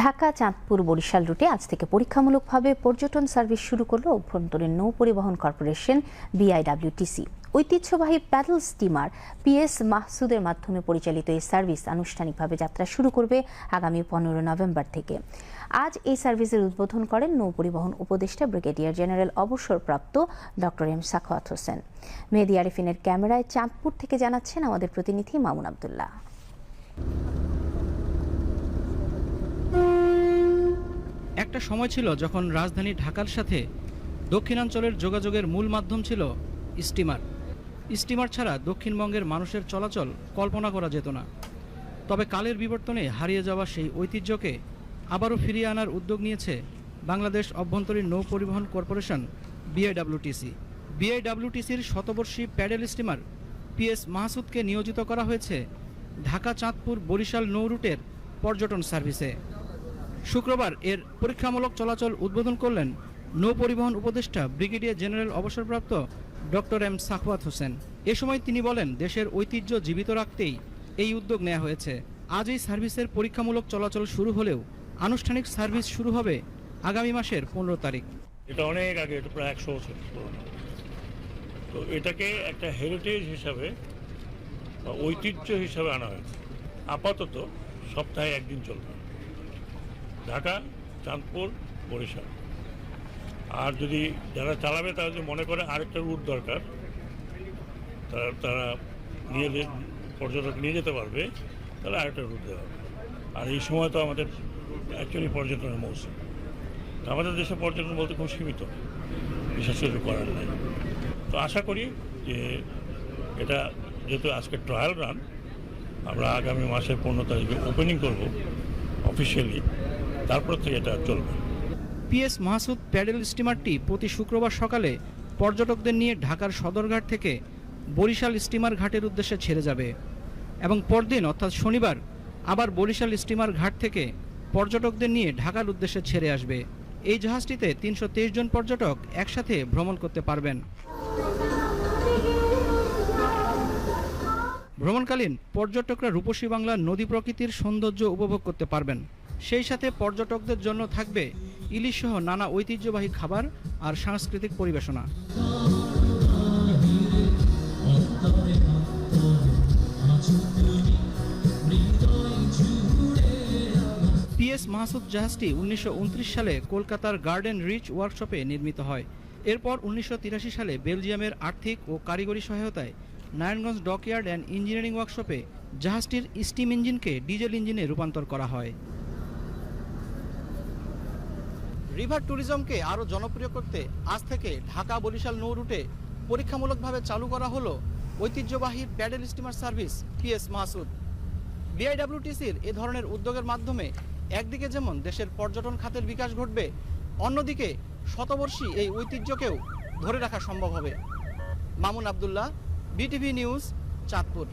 ঢাকা, চাঁদপুর, বরিশাল রুটে আজ থেকে পরীক্ষামূলকভাবে পর্যটন সার্ভিস শুরু করল অভ্যন্তরীণ নৌ পরিবহন কর্পোরেশন, বিআইডব্লিউটিসি। ঐতিহ্যবাহী প্যাডেল স্টিমার পিএস মাহসুদের মাধ্যমে পরিচালিত এই সার্ভিস আনুষ্ঠানিকভাবে যাত্রা শুরু করবে আগামী পনেরো নভেম্বর থেকে। আজ এই সার্ভিসের উদ্বোধন করেন নৌ পরিবহন উপদেষ্টা ব্রিগেডিয়ার জেনারেল অবসরপ্রাপ্ত ডক্টর এম সাখাওয়াত হোসেন। মেহেদি আরিফিনের ক্যামেরায় চাঁদপুর থেকে জানাচ্ছেন আমাদের প্রতিনিধি মামুন আবদুল্লাহ। একটা সময় ছিল যখন রাজধানী ঢাকার সাথে দক্ষিণাঞ্চলের যোগাযোগের মূল মাধ্যম ছিল স্টিমার। স্টিমার ছাড়া দক্ষিণবঙ্গের মানুষের চলাচল কল্পনা করা যেত না। তবে কালের বিবর্তনে হারিয়ে যাওয়া সেই ঐতিহ্যকে আবারও ফিরিয়ে আনার উদ্যোগ নিয়েছে বাংলাদেশ অভ্যন্তরীণ নৌ পরিবহন কর্পোরেশন বিআইডব্লিউটিসি বিআইডব্লিউটিসির শতবর্ষী প্যাডেল স্টিমার পিএস মাহসুদকে নিয়োজিত করা হয়েছে ঢাকা চাঁদপুর বরিশাল নৌ রুটের পর্যটন সার্ভিসে। শুক্রবার এর পরীক্ষামূলক চলাচল উদ্বোধন করলেন নৌ পরিবহন উপদেষ্টা ব্রিগেডিয়ার জেনারেল অবসরপ্রাপ্ত ডক্টর এম সাখওয়াত হোসেন। এ সময় তিনি বলেন, দেশের ঐতিহ্য জীবিত রাখতেই এই উদ্যোগ নেওয়া হয়েছে। আজ এই সার্ভিসের পরীক্ষামূলক চলাচল শুরু হলেও আনুষ্ঠানিক সার্ভিস শুরু হবে আগামী মাসের পনেরো তারিখ। এটা অনেক আগে, এটা প্রায় একশো বছর তো এটাকে একটা হেরিটেজ হিসাবে ঐতিহ্য হিসাবে আনা হয়েছে। আপাতত সপ্তাহে একদিন চলবে। ঢাকা, চাঁদপুর, বরিশাল। আর যদি যারা চালাবে, তারা যদি মনে করে আরেকটা রুট দরকার, তারা তারা নিয়ে পর্যটক নিয়ে যেতে পারবে, তাহলে আরেকটা রুট দেওয়া হবে। আর এই সময় তো আমাদের অ্যাকচুয়ালি পর্যটনের মৌসুম। আমাদের দেশে পর্যটন বলতে খুব সীমিত, বিশেষ কিছু করার নাই। তো আশা করি যে এটা যেহেতু আজকে ট্রায়াল রান আমরা আগামী মাসের পনেরো তারিখে ওপেনিং করব অফিসিয়ালি তারপর থেকে এটা চলবে। পিএস মাহসুদ প্যাডেল স্টিমারটি প্রতি শুক্রবার সকালে পর্যটকদের নিয়ে ঢাকার সদরঘাট থেকে বরিশাল স্টিমার ঘাটের উদ্দেশ্যে ছেড়ে যাবে এবং পরদিন, অর্থাৎ শনিবার, আবার বরিশাল স্টিমার ঘাট থেকে পর্যটকদের নিয়ে ঢাকার উদ্দেশ্যে ছেড়ে আসবে। এই জাহাজটিতে তিনশো তেইশ জন পর্যটক একসাথে ভ্রমণ করতে পারবেন। ভ্রমণকালীন পর্যটকরা রূপসী বাংলার নদী প্রকৃতির সৌন্দর্য উপভোগ করতে পারবেন। সেই সাথে পর্যটকদের জন্য থাকবে ইলিশ সহ নানা ঐতিহ্যবাহী খাবার আর সাংস্কৃতিক পরিবেশনা। পিএস মাহসুদ জাহাজটি উনিশশো উনত্রিশ সালে কলকাতার গার্ডেন রিচ ওয়ার্কশপে নির্মিত হয়। এরপর উনিশশো তিরাশি সালে বেলজিয়ামের আর্থিক ও কারিগরি সহায়তায় নারায়ণগঞ্জ ডকইয়ার্ড অ্যান্ড ইঞ্জিনিয়ারিং ওয়ার্কশপে জাহাজটির স্টিম ইঞ্জিনকে ডিজেল ইঞ্জিনে রূপান্তর করা হয়। রিভার ট্যুরিজমকে আরও জনপ্রিয় করতে আজ থেকে ঢাকা বরিশাল নৌ রুটে পরীক্ষামূলকভাবে চালু করা হলো ঐতিহ্যবাহী paddle steamer service PS Mahsud বিআইডব্লিউটিসির এ ধরনের উদ্যোগের মাধ্যমে একদিকে যেমন দেশের পর্যটন খাতের বিকাশ ঘটবে, অন্যদিকে শতবর্ষী এই ঐতিহ্যকেও ধরে রাখা সম্ভব হবে। Mamun Abdullah, BTV news, Chandpur.